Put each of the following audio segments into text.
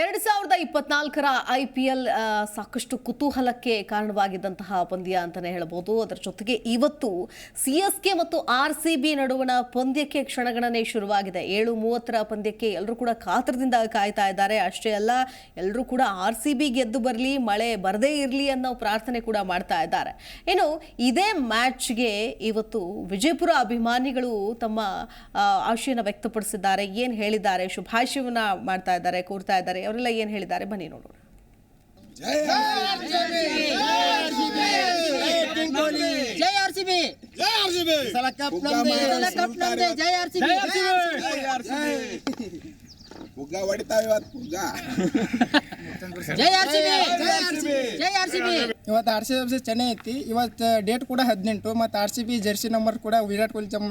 ಎರಡು ಸಾವಿರದ ಇಪ್ಪತ್ನಾಲ್ಕರ ಐ ಪಿ ಎಲ್ ಸಾಕಷ್ಟು ಕುತೂಹಲಕ್ಕೆ ಕಾರಣವಾಗಿದ್ದಂತಹ ಪಂದ್ಯ ಅಂತಲೇ ಹೇಳ್ಬೋದು. ಅದರ ಜೊತೆಗೆ ಇವತ್ತು ಸಿ ಎಸ್ ಕೆ ಮತ್ತು ಆರ್ ಸಿ ಬಿ ನಡುವಣ ಪಂದ್ಯಕ್ಕೆ ಕ್ಷಣಗಣನೆ ಶುರುವಾಗಿದೆ. ಏಳು ಮೂವತ್ತರ ಪಂದ್ಯಕ್ಕೆ ಎಲ್ಲರೂ ಕೂಡ ಕಾತರದಿಂದ ಕಾಯ್ತಾ ಇದ್ದಾರೆ. ಅಷ್ಟೇ ಅಲ್ಲ ಎಲ್ಲರೂ ಕೂಡ ಆರ್ ಸಿ ಬಿ ಗೆದ್ದು ಬರಲಿ, ಮಳೆ ಬರದೇ ಇರಲಿ ಅನ್ನೋ ಪ್ರಾರ್ಥನೆ ಕೂಡ ಮಾಡ್ತಾ ಇದ್ದಾರೆ. ಇನ್ನು ಇದೇ ಮ್ಯಾಚ್ಗೆ ಇವತ್ತು ವಿಜಯಪುರ ಅಭಿಮಾನಿಗಳು ತಮ್ಮ ಆಶಯನ ವ್ಯಕ್ತಪಡಿಸಿದ್ದಾರೆ. ಏನು ಹೇಳಿದ್ದಾರೆ? ಶುಭಾಶಯವನ್ನ ಮಾಡ್ತಾ ಇದ್ದಾರೆ, ಕೋರ್ತಾ ಇದ್ದಾರೆ. ಅವರೆಲ್ಲ ಏನು ಹೇಳಿದ್ದಾರೆ ಬನ್ನಿ ನೋಡೋಣ ಜೈ ಆರ್ ಸಿ ಬಿ ಜೈ ಆರ್ ಸಿ ಪುಗ್ಗ ಹೊಡಿತಾವ ಇವತ್ತು ಪುಗ್ಗ ಇವತ್ತು ಆರ್ ಸಿ ಬಿ ಚೆನ್ನೈ ಐತಿ ಇವತ್ತು ಡೇಟ್ ಕೂಡ ಹದಿನೆಂಟು ಮತ್ತೆ R C B jersey number ಕೂಡ ವಿರಾಟ್ ಕೊಹ್ಲಿ ಜಮ್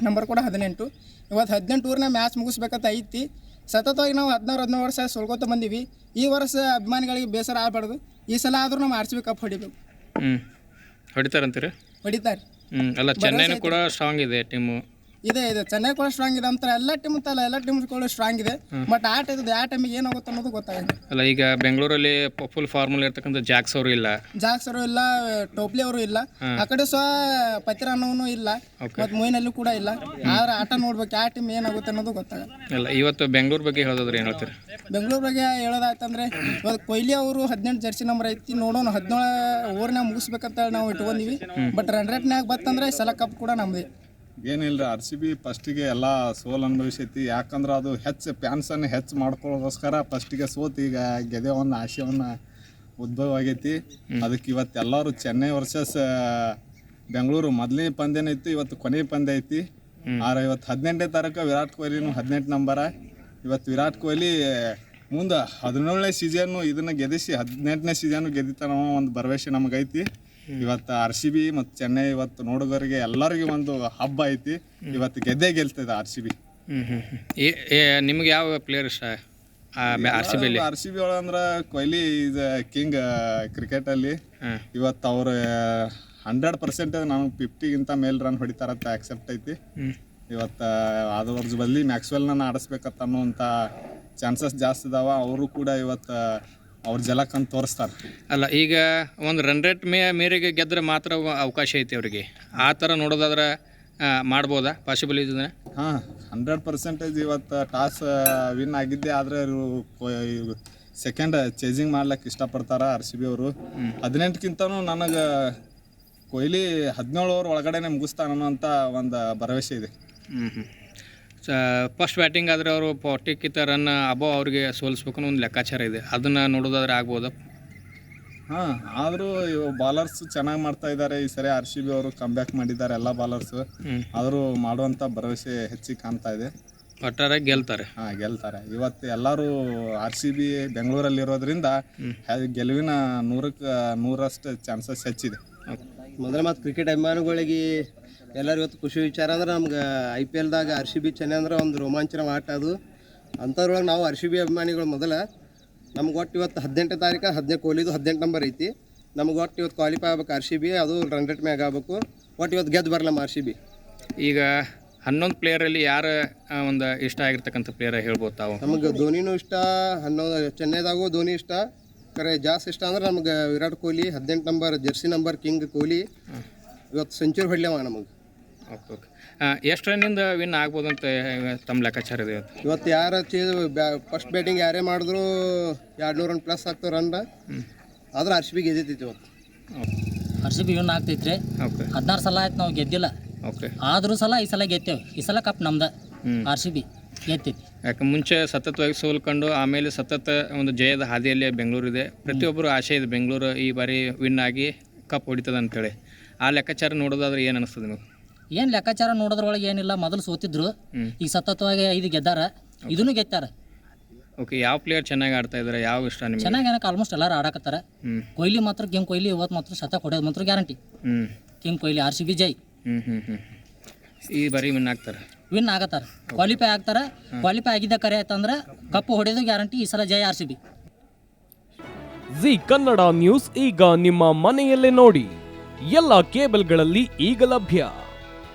ನಂಬರ್ ಕೂಡ ಹದಿನೆಂಟು ಇವತ್ತು ಹದಿನೆಂಟು ಊರ್ನ ಮ್ಯಾಚ್ ಮುಗಿಸ್ಬೇಕಂತ ಐತಿ ಸತತವಾಗಿ ನಾವು ಹದಿನಾರು ಹದಿನೇಳು ವರ್ಷ ಸೋಲ್ಕೋತ ಬಂದೀವಿ. ಈ ವರ್ಷ ಅಭಿಮಾನಿಗಳಿಗೆ ಬೇಸರ ಆಗಬಾರ್ದು. ಈ ಸಲ ಆದರೂ ನಾವು ಆರ್ ಸಿ ಬಿ ಕಪ್ ಹೊಡಿಬೇಕು. ಹ್ಞೂ ಹೊಡಿತಾರಂತೀರಿ? ಹೊಡಿತಾರೆ. ಹ್ಞೂ ಅಲ್ಲ ಚೆನ್ನೈನೂ ಕೂಡ ಸ್ಟ್ರಾಂಗ್ ಇದೆ ಟೀಮು ಇದೆ ಇದೆ. ಚೆನ್ನೈ ಕೂಡ ಸ್ಟ್ರಾಂಗ್ ಇದೆ ಅಂತ ಎಲ್ಲ ಟೀಮ್ ಅಂತಲ್ಲ ಎಲ್ಲ ಟೀಮ್ ಕೂಡ ಸ್ಟ್ರಾಂಗ್ ಇದೆ. ಬಟ್ ಆಟ ಇದು ಯಾವ ಟೈಮಿಗೆ ಏನಾಗುತ್ತೆ ಅನ್ನೋದು ಗೊತ್ತಾಗಲ್ಲ. ಅಲ್ಲ ಈಗ ಬೆಂಗಳೂರಲ್ಲಿ ಫುಲ್ ಫಾರ್ಮಲ್ ಇರ್ತಕ್ಕಂಥ ಜಾಕ್ಸ್ ಅವರು ಇಲ್ಲ. ಜಾಕ್ಸ್ ಅವರು ಇಲ್ಲ ಟೋಪ್ಲಿ ಅವರು ಇಲ್ಲ. ಆ ಕಡೆ ಸಹ ಪತಿರಾನವನು ಇಲ್ಲ. ಮತ್ತೆ ಮೊಯ್ನಲ್ಲಿ ಕೂಡ ಇಲ್ಲ. ಆದ್ರೆ ಆಟ ನೋಡ್ಬೇಕು ಆ ಟೀಮ್ ಏನಾಗುತ್ತೆ ಅನ್ನೋದು ಗೊತ್ತಾಗಲ್ಲ. ಅಲ್ಲ ಇವತ್ತು ಬೆಂಗಳೂರು ಬಗ್ಗೆ ಹೇಳೋದಾದ್ರೆ ಏನು ಹೇಳ್ತೀರಿ? ಬೆಂಗಳೂರು ಬಗ್ಗೆ ಹೇಳೋದಾಯ್ತಂದ್ರೆ ಇವತ್ತು ಕೊಹ್ಲಿ ಅವರು ಹದಿನೆಂಟು ಜರ್ಸಿ ನಂಬರ್ ಐತಿ ನೋಡೋಣ. ಹದಿನೇಳು ಓವರ್ನಾಗ ಮುಗಿಸ್ಬೇಕಂತ ನಾವು ಇಟ್ಕೊಂಡಿವಿ. ಬಟ್ ರನ್ ರೇಟ್ನಾಗ ಬತ್ತಂದ್ರೆ ಈ ಸಲ ಕಪ್ ಕೂಡ ನಮ್ಮದೇ ಏನಿಲ್ಲ ಆರ್ ಸಿ ಬಿ ಫಸ್ಟಿಗೆ ಎಲ್ಲ ಸೋಲ್ ಅನುಭವಿಸೈತಿ. ಯಾಕಂದ್ರೆ ಅದು ಹೆಚ್ಚು ಪ್ಯಾನ್ಸನ್ನು ಹೆಚ್ಚು ಮಾಡ್ಕೊಳ್ಳೋದಕ್ಕೋಸ್ಕರ ಫಸ್ಟಿಗೆ ಸೋತು ಈಗ ಗೆದೆವನ್ನು ಆಶಯವನ್ನು ಉದ್ಭವ ಆಗೈತಿ. ಅದಕ್ಕೆ ಇವತ್ತು ಎಲ್ಲರೂ ಚೆನ್ನೈ ವರ್ಸಸ್ ಬೆಂಗಳೂರು ಮೊದಲನೇ ಪಂದ್ಯನೂ ಇತ್ತು ಇವತ್ತು ಕೊನೆ ಪಂದ್ಯ ಐತಿ. ಆದ್ರೆ ಇವತ್ತು ಹದಿನೆಂಟನೇ ತಾರೀಕು ವಿರಾಟ್ ಕೊಹ್ಲಿನೂ ಹದಿನೆಂಟು ನಂಬರ. ಇವತ್ತು ವಿರಾಟ್ ಕೊಹ್ಲಿ ಮುಂದೆ ಹದಿನೇಳನೇ ಸೀಸನ್ನು ಇದನ್ನು ಗೆದಿಸಿ ಹದಿನೆಂಟನೇ ಸೀಸನ್ನು ಗೆದ್ದಿತ್ತ ಒಂದು ಭರವಸೆ ನಮಗೈತಿ. ಇವತ್ತು ಆರ್ ಸಿ ಬಿ ಮತ್ತು ಚೆನ್ನೈ ಇವತ್ತು ನೋಡೋದವರಿಗೆ ಎಲ್ಲರಿಗೂ ಒಂದು ಹಬ್ಬ ಐತಿ. ಇವತ್ತು ಗೆದ್ದೇ ಗೆಲ್ತದೆ ಆರ್ ಸಿ ಬಿ ನಿಮ್ಗೆ ಯಾವ ಪ್ಲೇಯರ್ ಇಷ್ಟ? R C B R C B ಒಳಗಂದ್ರೆ Kohli is king ಕ್ರಿಕೆಟಲ್ಲಿ ಇವತ್ತು ಅವ್ರು ಹಂಡ್ರೆಡ್ ಪರ್ಸೆಂಟ್ ನಾನು ಫಿಫ್ಟಿಗಿಂತ ಮೇಲ್ ರನ್ ಹೊಡಿತಾರಂತ ಆಕ್ಸೆಪ್ಟ್ ಐತಿ. ಇವತ್ತು ಅದ್ರ ಬದಲಿ ಮ್ಯಾಕ್ಸ್ವೆಲ್ನ ಆಡಿಸ್ಬೇಕಂತ ಅನ್ನೋಂಥ ಚಾನ್ಸಸ್ ಜಾಸ್ತಿ ಇದಾವ. ಅವರು ಕೂಡ ಇವತ್ತು ಅವ್ರ ಜಲಕ್ಕಂತ ತೋರಿಸ್ತಾರೆ. ಅಲ್ಲ ಈಗ ಒಂದು ರನ್ ರೇಟ್ ಮೇ ಮೇರೆಗೆ ಗೆದ್ದರೆ ಮಾತ್ರ ಅವ- ಅವಕಾಶ ಐತಿ ಅವರಿಗೆ. ಆ ಥರ ನೋಡೋದಾದ್ರೆ ಆ, ಮಾಡ್ಬೋದಾ? ಪಾಸಿಬಲ್ ಇದನ್ನ ಹಾಂ ಹಂಡ್ರೆಡ್ ಪರ್ಸೆಂಟೇಜ್ ಇವತ್ತು ಟಾಸ್ ವಿನ್ ಆಗಿದ್ದೆ ಆದರೆ ಇವರು ಸೆಕೆಂಡ್ ಚೇಜಿಂಗ್ ಮಾಡ್ಲಿಕ್ಕೆ ಇಷ್ಟಪಡ್ತಾರೆ ಆರ್ ಸಿ ಬಿ ಅವರು. ಹದಿನೆಂಟಕ್ಕಿಂತನೂ ನನಗೆ ಕೊಹ್ಲಿ ಹದಿನೇಳು ಓವರ್ ಒಳಗಡೆನೆ ಮುಗಿಸ್ತಾನ ಅಂತ ಒಂದು ಭರವಸೆ ಇದೆ. ಹ್ಞೂ ಹ್ಞೂ ಫಸ್ಟ್ ಬ್ಯಾಟಿಂಗ್ ಆದರೆ ಅವರು ಫಾರ್ಟಿಕ್ಕಿಂತ ರನ್ ಅಬೋ ಅವ್ರಿಗೆ ಸೋಲಿಸ್ಬೇಕು ಒಂದು ಲೆಕ್ಕಾಚಾರ ಇದೆ. ಅದನ್ನು ನೋಡೋದಾದ್ರೆ ಆಗ್ಬೋದು? ಹಾಂ ಆದರೂ ಬಾಲರ್ಸ್ ಚೆನ್ನಾಗಿ ಮಾಡ್ತಾ ಇದ್ದಾರೆ ಈ ಸರಿ ಆರ್ ಸಿ ಬಿ ಅವರು ಕಮ್ಬ್ಯಾಕ್ ಮಾಡಿದ್ದಾರೆ ಎಲ್ಲ ಬಾಲರ್ಸ್ ಆದರೂ ಮಾಡುವಂಥ ಭರವಸೆ ಹೆಚ್ಚಿಗೆ ಕಾಣ್ತಾ ಇದೆ. ಒಟ್ಟಾರೆ ಗೆಲ್ತಾರೆ. ಹಾಂ ಗೆಲ್ತಾರೆ. ಇವತ್ತು ಎಲ್ಲರೂ ಆರ್ ಸಿ ಬಿ ಬೆಂಗಳೂರಲ್ಲಿರೋದ್ರಿಂದ ಇರೋದ್ರಿಂದ ಗೆಲುವಿನ ನೂರಕ್ಕೆ ನೂರಷ್ಟು ಚಾನ್ಸಸ್ ಹೆಚ್ಚಿದೆ. ಮೊದಲ ಮತ್ತು ಕ್ರಿಕೆಟ್ ಅಭಿಮಾನಿಗಳಿಗೆ ಎಲ್ಲರೂ ಇವತ್ತು ಖುಷಿ ವಿಚಾರ ಅಂದ್ರೆ ನಮ್ಗೆ ಐ ಪಿ ಎಲ್ದಾಗ ಆರ್ ಸಿ ಬಿ ಚೆನ್ನೈ ಅಂದ್ರೆ ಒಂದು ರೋಮಾಂಚನ ಆಟ ಅದು. ಅಂಥದ್ರೊಳಗೆ ನಾವು ಆರ್ ಸಿ ಬಿ ಅಭಿಮಾನಿಗಳು ಮೊದಲ. ನಮ್ಗೆ ಒಟ್ಟು ಇವತ್ತು ಹದಿನೆಂಟನೇ ತಾರೀಕು ಹದಿನೆಂಟು ಕೊಹ್ಲಿದು ಹದಿನೆಂಟು ನಂಬರ್ ಐತಿ. ನಮ್ಗೆ ಒಟ್ಟು ಇವತ್ತು ಕ್ವಾಲಿಫೈ ಆಗ್ಬೇಕು ಆರ್ ಸಿ ಬಿ ಅದು ರನ್ ರೇಟ್ ಮ್ಯಾಗ ಆಗ್ಬೇಕು. ಒಟ್ಟು ಇವತ್ತು ಗೆದ್ದು ಬರಲಮ್ಮ ಆರ್ ಸಿ ಬಿ ಈಗ ಹನ್ನೊಂದು ಪ್ಲೇಯರಲ್ಲಿ ಯಾರು ಒಂದು ಇಷ್ಟ ಆಗಿರ್ತಕ್ಕಂಥ ಪ್ಲೇಯರ್ ಹೇಳ್ಬೋದು ತಾವು? ನಮಗೆ ಧೋನಿನೂ ಇಷ್ಟ ಹನ್ನೊಂದು ಚೆನ್ನೈದಾಗೂ ಧೋನಿ ಇಷ್ಟ. ಕರೆ ಜಾಸ್ತಿ ಇಷ್ಟ ಅಂದ್ರೆ ನಮ್ಗೆ ವಿರಾಟ್ ಕೊಹ್ಲಿ ಹದಿನೆಂಟು number jersey number king Kohli. ಇವತ್ತು ಸೆಂಚುರಿ ಹೊಡ್ಲೇವ ನಮಗೆ. ಓಕೆ ಓಕೆ ಎಷ್ಟು ರನ್ನಿಂದ ವಿನ್ ಆಗ್ಬೋದು ಅಂತ ತಮ್ಮ ಲೆಕ್ಕಾಚಾರ ಇದೆ ಇವತ್ತು? ಇವತ್ತು ಯಾರ ಚೇ ಫಸ್ಟ್ ಬ್ಯಾಟಿಂಗ್ ಯಾರೇ ಮಾಡಿದ್ರು ಎರಡು ನೂರು ರನ್ ಪ್ಲಸ್ ಆಗ್ತಾವೆ ರನ್ ಆದ್ರೆ ಆರ್ ಸಿ ಬಿ ಗೆದ್ದೈತಿ ಇವತ್ತು. ಆರ್ ಸಿ ಬಿ ವಿನ್ ಆಗ್ತೈತ್ರಿ. ಓಕೆ ಹದಿನಾರು ಸಲ ಆಯ್ತು ನಾವು ಗೆದ್ದಿಲ್ಲ. ಓಕೆ ಆದರೂ ಸಲ ಈ ಸಲ ಗೆತ್ತೇವೆ. ಈ ಸಲ ಕಪ್ ನಮ್ದು. ಆರ್ ಸಿ ಬಿ ಗೆತ್ತೈತಿ ಯಾಕೆ ಮುಂಚೆ ಸತತವಾಗಿ ಸೋಲ್ಕೊಂಡು ಆಮೇಲೆ ಸತತ ಒಂದು ಜಯದ ಹಾದಿಯಲ್ಲಿ ಬೆಂಗಳೂರು ಇದೆ. ಪ್ರತಿಯೊಬ್ಬರು ಆಸೆ ಇದೆ ಬೆಂಗಳೂರು ಈ ಬಾರಿ ವಿನ್ ಆಗಿ ಕಪ್ ಹೊಡಿತದೆ ಅಂತೇಳಿ ಆ ಲೆಕ್ಕಾಚಾರ ನೋಡೋದಾದ್ರೆ ಏನು ಅನಿಸ್ತದೆ ನಿಮಗೆ? ಏನು ಲೆಕ್ಕಾಚಾರ ನೋಡೋದ್ರೊಳಗೆ ಏನಿಲ್ಲ ಮೊದಲು ಸೋತಿದ್ರು. ಈ ಈಗ ಸತತವಾಗಿ ಐದು ಗೆದ್ದಾರ. ಇದನ್ನು ಗೆದ್ದಾರ ಓಕೆ ಯಾವ ಪ್ಲೇಯರ್ ಚೆನ್ನಾಗಿ ಆಡ್ತಾ ಇದ್ದಾರೆ ಯಾವ ಇಷ್ಟ ನಿಮಗೆ? ಚೆನ್ನಾಗಿ ಏನಕ್ಕೆ ಆಲ್ಮೋಸ್ಟ್ ಎಲ್ಲರೂ ಆಡಕತ್ತಾರ. ಕೊಹ್ಲಿ ಮಾತ್ರ ಕಿಂಗ್ ಕೊಹ್ಲಿ ಇವತ್ತು ಮಾತ್ರ ಶತಕ ಹೊಡೆಯೋದು ಮಾತ್ರ guarantee king Kohli R C B ಜೈ. ಈ ಬಾರಿ ವಿನ್ ಆಗ್ತಾರೆ? ವಿನ್ ಆಗತ್ತಾರ. ಕ್ವಾಲಿಫೈ ಆಗ್ತಾರ. ಕ್ವಾಲಿಫೈ ಆಗಿದ್ದ ಕರೆ ಆಯ್ತಂದ್ರೆ ಕಪ್ಪು ಹೊಡೆಯೋದು ಗ್ಯಾರಂಟಿ ಈ ಸಲ ಜೈ R C B. Zee Kannada news ಈಗ ನಿಮ್ಮ ಮನೆಯಲ್ಲೇ ನೋಡಿ. ಎಲ್ಲ ಕೇಬಲ್ಗಳಲ್ಲಿ ಈಗ ಲಭ್ಯ.